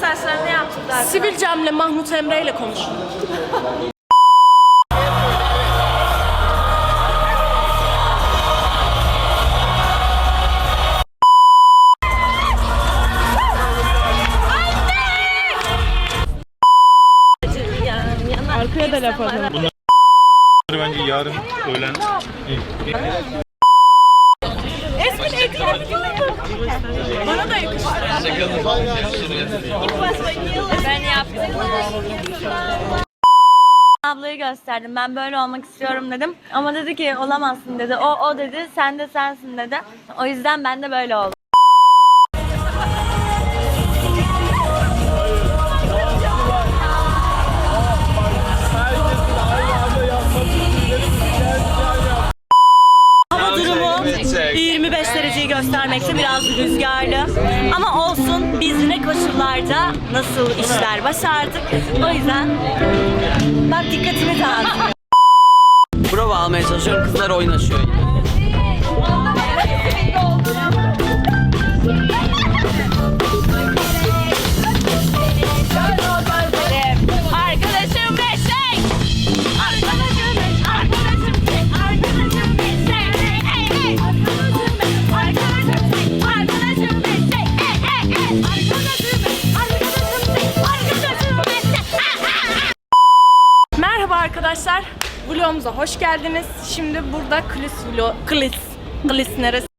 saçlarını yaptırdılar. Sivil Cem'le Mahmut Emre ile konuşun. Arkaya da laf atalım. Bence yarın öğlen Bana da yakıştı. Ben yaptım. Ablayı gösterdim. Ben böyle olmak istiyorum dedim. Ama dedi ki olamazsın dedi. O o dedi. Sen de sensin dedi. O yüzden ben de böyle oldum. Dereceyi göstermekte biraz rüzgarlı. Ama olsun biz ne koşullarda nasıl işler başardık. O yüzden bak dikkatimi dağıt. Prova almaya çalışıyorum. Kızlar oynaşıyor yine. Merhaba arkadaşlar. Vlogumuza hoş geldiniz. Şimdi burada Klis vlog... Klis. Klis neresi?